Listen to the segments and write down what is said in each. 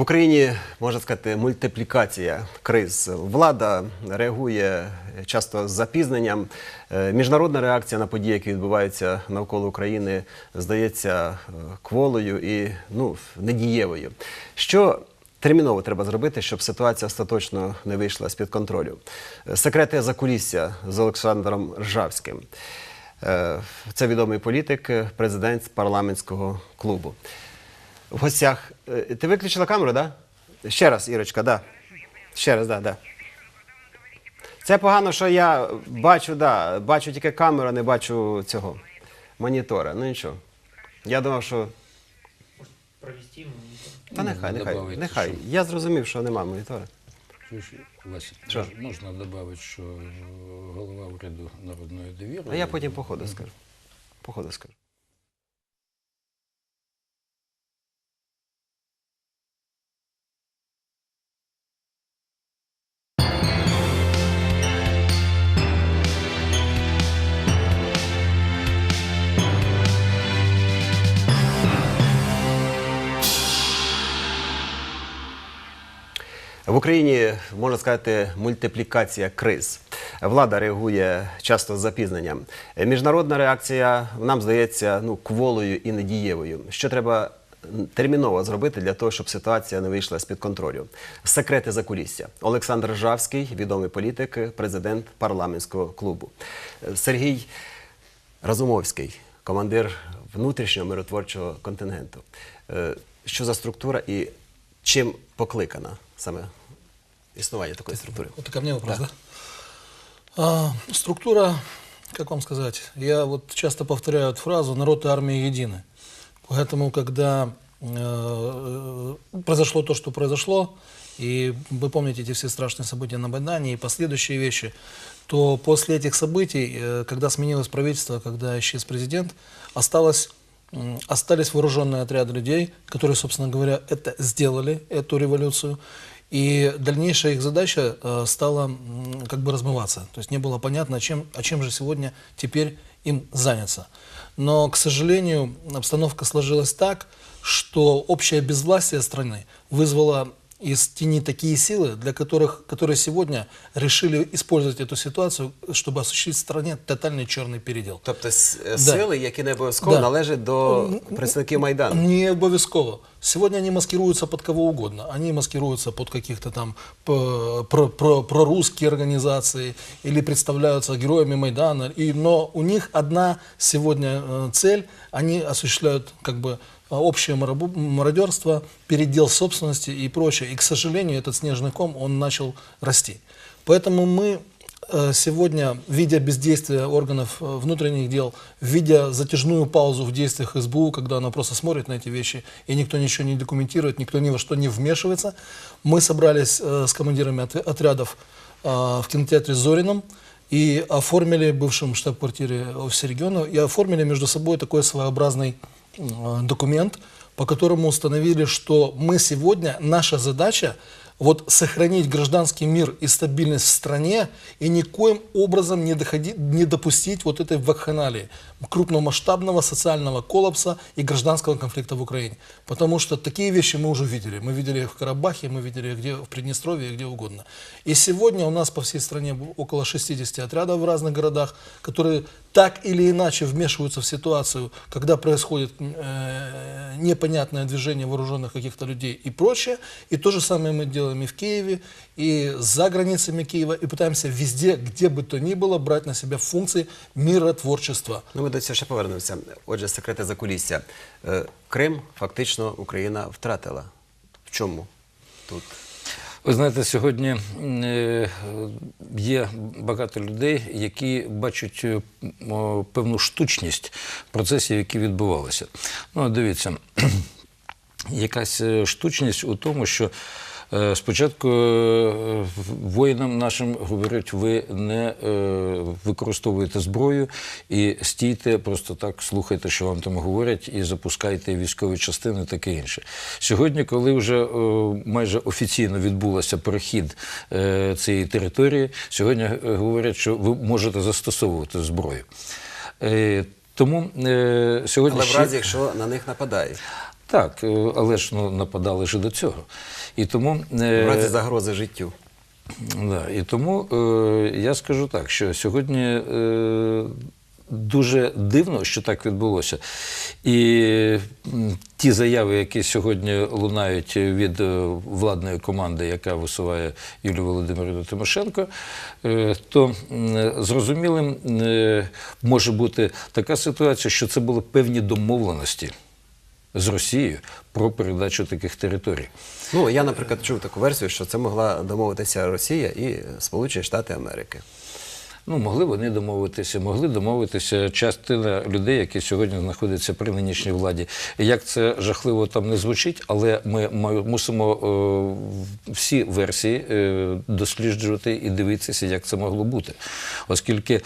В Україні можна сказати мультиплікація криз. Влада реагує часто з запізненням. Е, Міжнародна реакція на події, які відбуваються навколо України, здається е, кволою і ну, недієвою. Що терміново треба зробити, щоб ситуація остаточно не вийшла з-під контролю? Е, Секрети закулісся з Олександром Ржавським. Це відомий політик, президент парламентського клубу. В гостях. Е, Ти виключила камеру, так? Да? Ще раз, Ірочка, да. Ще раз, да, да. Це погано, що я бачу, да, бачу тільки камеру, не бачу цього монітора. Ну нічого. Я думав, що. провести монитор. Та Ну, нехай, нехай. добавити, нехай. Я зрозумів, що нема монітора. Чуєш, Вася, Що? мож- можна додати, що голова уряду народної довіри. А я потім по ходу скажу. По ходу скажу. Україні можна сказати мультиплікація криз. Влада реагує часто з запізненням. Міжнародна реакція нам здається ну кволою і недієвою. Що треба терміново зробити для того, щоб ситуація не вийшла з під контролю? Секрети закулісся. Олександр Жавський, відомий політик, президент парламентського клубу. Сергій Разумовський, командир внутрішнього миротворчого контингенту. Е, Що за структура і чим покликана саме існування такої структури? Это ко мне вопрос, да? А, структура, как вам сказать, я вот часто повторяю эту фразу «народ и армия едины». Поэтому, когда э, произошло то, что произошло, и вы помните эти все страшные события на Байдане и последующие вещи, то после этих событий, э, когда сменилось правительство, когда исчез президент, осталось Остались вооруженные отряды людей, которые, собственно говоря, это сделали, эту революцию. И дальнейшая их задача э, стала м, как бы размываться. То есть не было понятно, чем, а чем же сегодня теперь им заняться. Но, к сожалению, обстановка сложилась так, что общее безвластие страны вызвало из тени такие силы, для которых, которые сегодня решили использовать эту ситуацию, чтобы осуществить в стране тотальный черный передел. Тобто Да. сили, які не обов'язково Да. належать до представників Майдану. Не обовязково. Сегодня они маскируются под кого угодно. Они маскируются под каких-то там прорусские организации или представляются героями Майдана. И, но у них одна сегодня цель. Они осуществляют как бы общее марабу- мародерство, передел собственности и прочее. И, к сожалению, этот снежный ком, он начал расти. Поэтому мы э, сегодня, видя бездействие органов э, внутренних дел, видя затяжную паузу в действиях СБУ, когда она просто смотрит на эти вещи, и никто ничего не документирует, никто ни во что не вмешивается, мы собрались э, с командирами от- отрядов в кинотеатре «Зорином» и оформили, бывшем штаб-квартире офиса региона, и оформили между собой такой своеобразный документ, по которому установили, что мы сегодня, наша задача вот сохранить гражданский мир и стабильность в стране и никоим образом не, доходи- не допустить вот этой вакханалии, крупномасштабного социального коллапса и гражданского конфликта в Украине. Потому что такие вещи мы уже видели. Мы видели их в Карабахе, мы видели где в Приднестровье, где угодно. И сегодня у нас по всей стране около 60 отрядов в разных городах, которые так или иначе вмешиваются в ситуацию, когда происходит э, непонятное движение вооруженных каких-то людей и прочее. И то же самое мы делаем и в Киеве, и за границами Киева, и пытаемся везде, где бы то ни было, брать на себя функции миротворчества. Ну, ми до цього ще повернемося. Отже, секрети закулісся. Е, Крим фактично Україна втратила. В чому тут? Ви знаєте, сьогодні е, є багато людей, які бачать е, певну штучність процесів, які відбувалися. Ну, дивіться, якась е, штучність у тому, що спочатку е, воїнам нашим говорять, ви не е, використовуєте зброю і стійте, просто так слухайте, що вам там говорять, і запускайте військові частини, таке інше. Сьогодні, коли вже е, майже офіційно відбулося перехід е, цієї території, сьогодні е, говорять, що ви можете застосовувати зброю. Е, Тому е, сьогодні Але в разі, якщо на них нападають. Так, е, але ж ну, нападали ж до цього. І тому, е, загрози життю. Да, і тому е, я скажу так, що сьогодні е, дуже дивно, що так відбулося. І ті заяви, які сьогодні лунають від е, владної команди, яка висуває Юлію Володимирівну Тимошенко, е, то м, зрозумілим е, може бути така ситуація, що це були певні домовленості з Росією про передачу таких територій. Ну, я, наприклад, чув таку версію, що це могла домовитися Росія і Сполучені Штати Америки. Ну, могли вони домовитися, могли домовитися частина людей, які сьогодні знаходяться при нинішній владі. Як це жахливо там не звучить, але ми мусимо е, всі версії е, досліджувати і дивитися, як це могло бути. Оскільки е,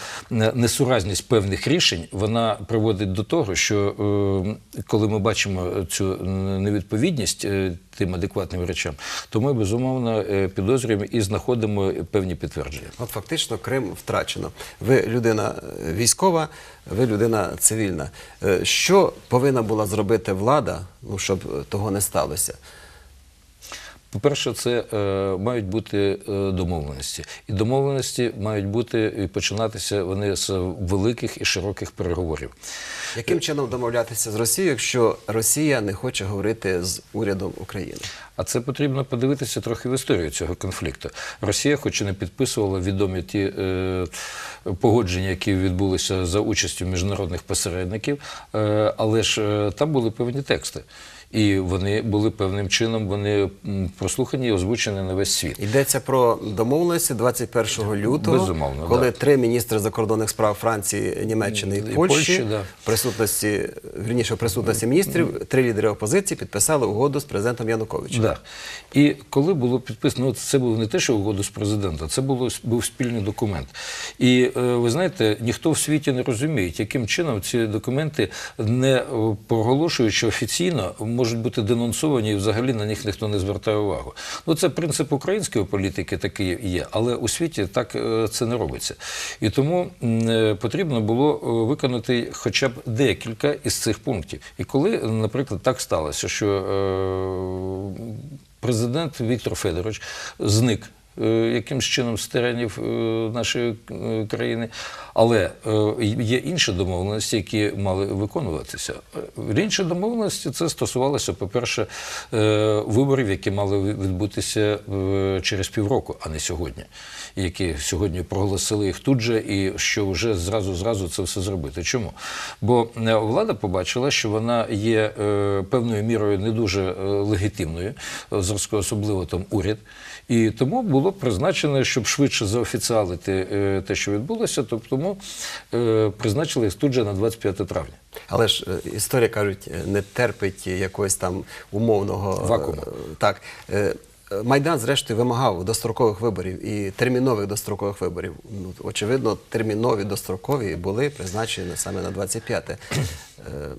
несуразність певних рішень вона приводить до того, що е, коли ми бачимо цю невідповідність е, тим адекватним речам, то ми безумовно е, підозрюємо і знаходимо певні підтвердження. От фактично Крим втрачено. Ви людина е, військова, ви людина цивільна. Е, Що повинна була зробити влада, ну, щоб того не сталося? По-перше, це е, мають бути е, домовленості. І домовленості мають бути і починатися вони з великих і широких переговорів. Яким чином домовлятися з Росією, якщо Росія не хоче говорити з урядом України? А це потрібно подивитися трохи в історію цього конфлікту. Росія, хоч і не підписувала відомі ті е, погодження, які відбулися за участю міжнародних посередників, е, але ж е, там були певні тексти. І вони були певним чином вони прослухані і озвучені на весь світ. Йдеться про домовленості 21 лютого, Безумовно, коли да. три міністри закордонних справ Франції, Німеччини і, І Польщі, Польщі, да. в присутності, вірніше, присутності міністрів, три лідери опозиції підписали угоду з президентом Януковичем. Да. І коли було підписано, це було не те, що угоду з президента, це було, був спільний документ. І е, ви знаєте, ніхто в світі не розуміє, яким чином ці документи, не е, проголошуючи офіційно, можуть бути денонсовані і взагалі на них ніхто не звертає увагу. Ну, це принцип української політики такий є, але у світі так е, це не робиться. І тому е, потрібно було е, виконати хоча б декілька із цих пунктів. І коли, наприклад, так сталося, що президент Віктор Федорович зник. Е, Якимсь чином з теренів е, нашої е, країни, але є інші домовленості, які мали виконуватися. Інші домовленості це стосувалося, по-перше, виборів, які мали відбутися через півроку, а не сьогодні, які сьогодні проголосили їх тут же, і що вже зразу зразу це все зробити. Чому? Бо влада побачила, що вона є певною мірою не дуже легітимною, зразку особливо там уряд. І тому було призначено, щоб швидше заофіціалити е, те, що відбулося, то тому е, призначили їх тут же на 25 травня. Але ж е, історія кажуть, не терпить якогось там умовного Вакууму. Так Майдан, зрештою, вимагав дострокових виборів і термінових дострокових виборів. Ну, очевидно, термінові дострокові були призначені саме на 25 Е,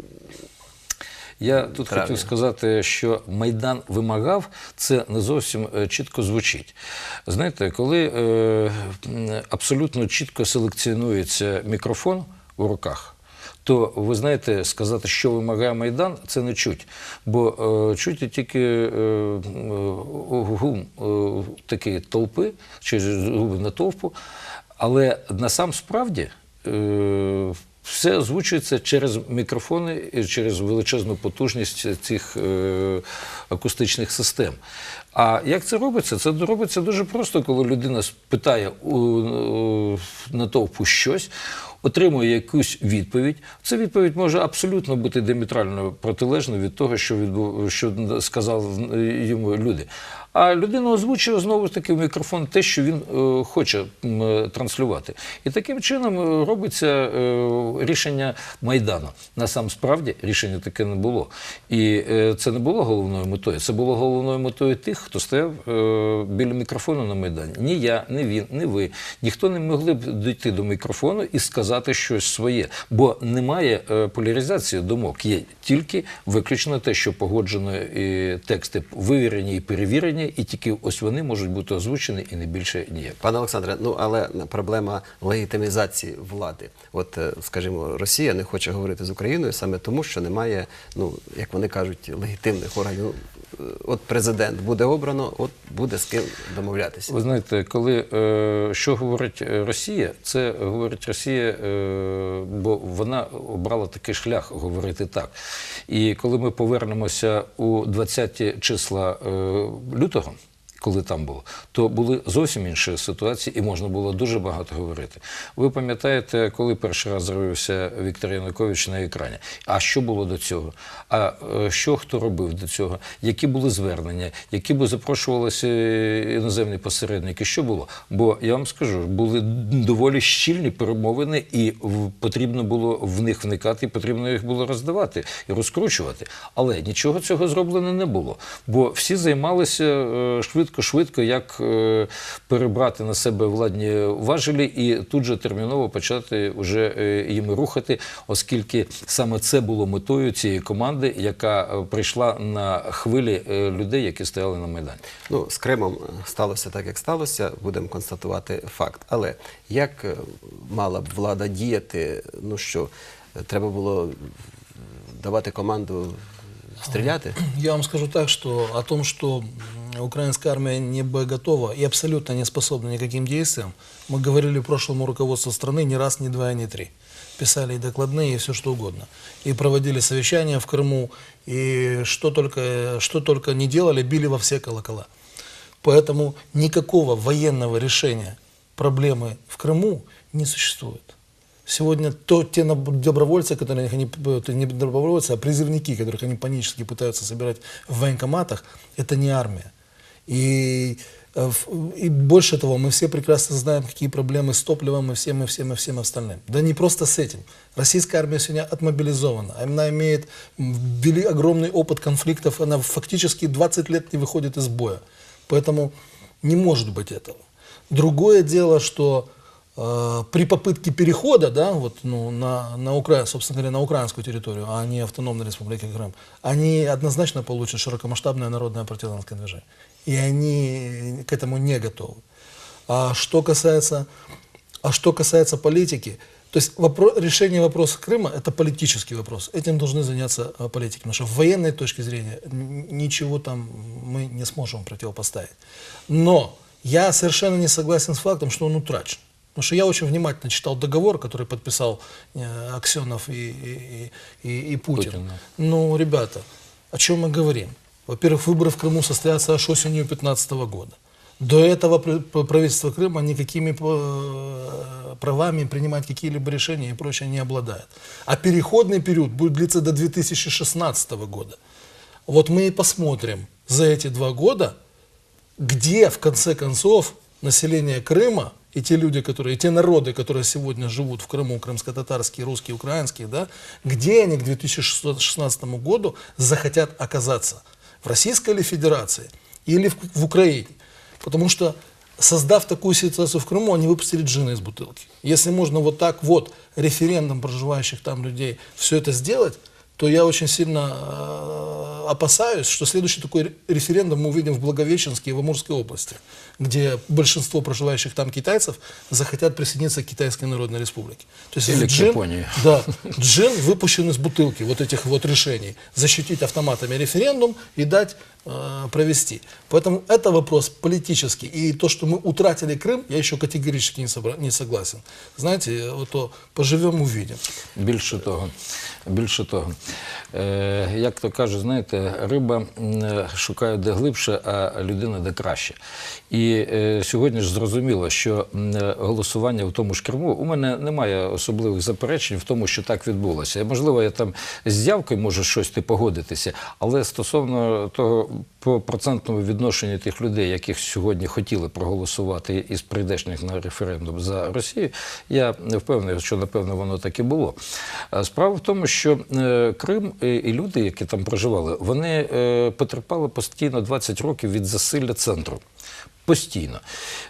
Я тут Травня. хотів сказати, що Майдан вимагав, це не зовсім е, чітко звучить. Знаєте, коли е, абсолютно чітко селекціонується мікрофон у руках. То ви знаєте, сказати, що вимагає Майдан, це не чуть. Бо е, чуть тільки е, е, гум е, такої толпи, чи губи але на сам справді е, все озвучується через мікрофони і через величезну потужність цих е, акустичних систем. А як це робиться? Це робиться дуже просто, коли людина питає у, у натовпу щось, отримує якусь відповідь. Ця відповідь може абсолютно бути диаметрально протилежною від того, що, відбув, що сказали йому люди. А людина озвучує знову ж таки в мікрофон те, що він е, хоче е, транслювати. І таким чином е, робиться е, рішення Майдану. На сам справді рішення таке не було. І е, це не було головною метою. Це було головною метою тих, хто стояв е, біля мікрофону на Майдані. Ні я, ні він, ні ви. Ніхто не могли б дійти до мікрофону і сказати. щось своє, бо немає е, поляризації думок. Є тільки виключно те, що погоджено і тексти вивірені і перевірені, і тільки ось вони можуть бути озвучені і не більше ніяк. Пане Олександре, ну але проблема легітимізації влади. От, е, скажімо, Росія не хоче говорити з Україною саме тому, що немає, ну як вони кажуть, легітимних органів. Е, От президент буде обрано, от буде з ким домовлятися. Ви знаєте, коли е, що говорить е, Росія, це говорить Росія, бо вона обрала такий шлях говорити так. І коли ми повернемося у 20-ті числа лютого. Коли там було, то були зовсім інші ситуації, і можна було дуже багато говорити. Ви пам'ятаєте, коли перший раз з'явився Віктор Янукович на екрані? А що було до цього? А е, що хто робив до цього? Які були звернення? Які би запрошувалися іноземні посередники? Що було? Бо я вам скажу, були доволі щільні перемовини, і потрібно було в них вникати, і потрібно їх було роздавати і розкручувати. Але нічого цього зроблено не було. Бо всі займалися е, швидко-швидко, як е, перебрати на себе владні важелі і тут же терміново почати вже е, їми рухати, оскільки саме це було метою цієї команди, яка е, прийшла на хвилі людей, які стояли на майдані. Ну, з Кримом сталося так, як сталося, будемо констатувати факт. Але як мала б влада діяти? Ну що, треба було давати команду стріляти? Я вам скажу так, что о том, что м, украинская армия не боеготова и абсолютно не способна никаким действиям, мы говорили прошлому руководству страны не раз, не два, и не три. Писали и докладные, и все что угодно. И проводили совещания в Крыму, и что только, что только не делали, били во все колокола. Поэтому никакого военного решения проблемы в Крыму не существует. Сегодня то, те добровольцы, которые они, не добровольцы, а призывники, которых они панически пытаются собирать в военкоматах, это не армия. И, э, и больше того, мы все прекрасно знаем, какие проблемы с топливом и всем, и всем, и всем остальным. Да не просто с этим. Российская армия сегодня отмобилизована. Она имеет м, вели- огромный опыт конфликтов. Она фактически 20 лет не выходит из боя. Поэтому не может быть этого. Другое дело, что э, при попытке перехода, да, вот, ну, на, на Укра... собственно говоря, на украинскую территорию, а не автономной республики Крым, они однозначно получат широкомасштабное народное партизанское движение. И они к этому не готовы. А что касается, а что касается политики, то есть вопро- решение вопроса Крыма – это политический вопрос. Этим должны заняться э, политики. Потому что в военной точке зрения ничего там мы не сможем противопоставить. Но я совершенно не согласен с фактом, что он утрачен. Потому что я очень внимательно читал договор, который подписал э, Аксенов и, и, и, и- и Путин. Путин, да. Ну, ребята, о чем мы говорим? Во-первых, выборы в Крыму состоятся аж осенью 2015 года. До этого пр- пр- правительство Крыма никакими э, правами принимать какие-либо решения и прочее не обладает. А переходный период будет длиться до 2016 года. Вот мы и посмотрим за эти два года, где в конце концов население Крыма и те люди, которые, и те народы, которые сегодня живут в Крыму, крымско-татарские, русские, украинские, да, где они к 2016 году захотят оказаться? В Российской или Федерации? Или в, в Украине? Потому что, создав такую ситуацию в Крыму, они выпустили джина из бутылки. Если можно вот так вот референдум проживающих там людей все это сделать, то я очень сильно э, опасаюсь, что следующий такой ре- референдум мы увидим в Благовещенске и в Амурской области, где большинство проживающих там китайцев захотят присоединиться к Китайской Народной Республике. То есть Или к джин, Японии. да, джин выпущен из бутылки вот этих вот решений. Защитить автоматами референдум и дать э, провести. Поэтому это вопрос политический. И то, что мы утратили Крым, я еще категорически не, собра- не согласен. Знаете, вот то поживем, увидим. Більше того, більше того, е, як то кажуть, знаєте, риба шукає де глибше, а людина де краще. І е, сьогодні ж зрозуміло, що голосування в тому ж Криму у мене немає особливих заперечень в тому, що так відбулося. Можливо, я там з явкою можу щось ти погодитися, але стосовно того, по процентному відношенню тих людей, яких сьогодні хотіли проголосувати із прийдешніх на референдум за Росію, я не впевнений, що напевно воно так і було. Справа в тому, що е, Крим і люди, які там проживали, вони е, потерпали постійно 20 років від засилля центру. Постійно.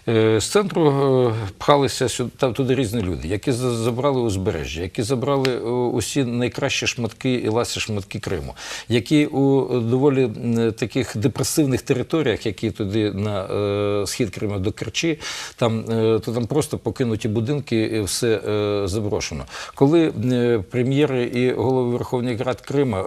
Е, З центру е, пхалися сюди, там, туди різні люди, які забрали узбережжя, які забрали е, усі найкращі шматки і ласі шматки Криму, які у доволі таких депресивних територіях, які туди на схід Криму до Керчі, там, то там просто покинуті будинки, і все заброшено. Коли прем'єри і голови Верховної Рад Крима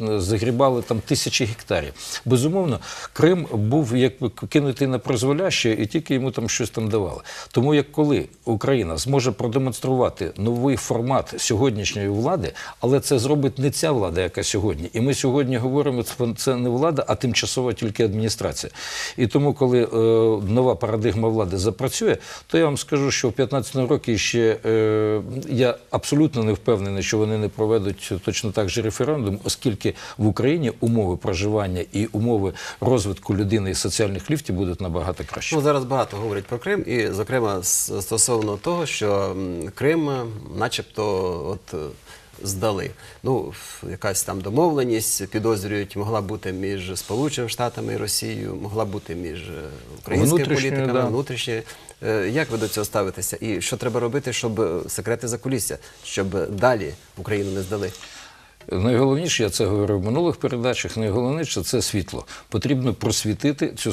загрібали там тисячі гектарів, безумовно, Крим був якби кинутий на призволяще, і тільки йому там щось там давали. Тому як коли Україна зможе продемонструвати новий формат сьогоднішньої влади, але це зробить не ця влада, яка сьогодні. І ми сьогодні говоримо, це не влада, а тимчасова тільки адміністрація. І тому, коли е, нова парадигма влади запрацює, то я вам скажу, що в 15 році ще е, я абсолютно не впевнений, що вони не проведуть точно так же референдум, оскільки в Україні умови проживання і умови розвитку людини і соціальних ліфтів будуть набагато краще. Ну, зараз багато говорять про Крим, і, зокрема, стосовно того, що Крим, е, начебто, от. е, Здали. Ну, якась там домовленість, підозрюють, могла бути між Сполученими Штатами і Росією, могла бути між е, українськими політиками, да. внутрішньою. Як ви до цього ставитеся? І що треба робити, щоб секрети закулісся, щоб далі Україну не здали? Найголовніше, я це говорив в минулих передачах. Найголовніше це світло. Потрібно просвітити цю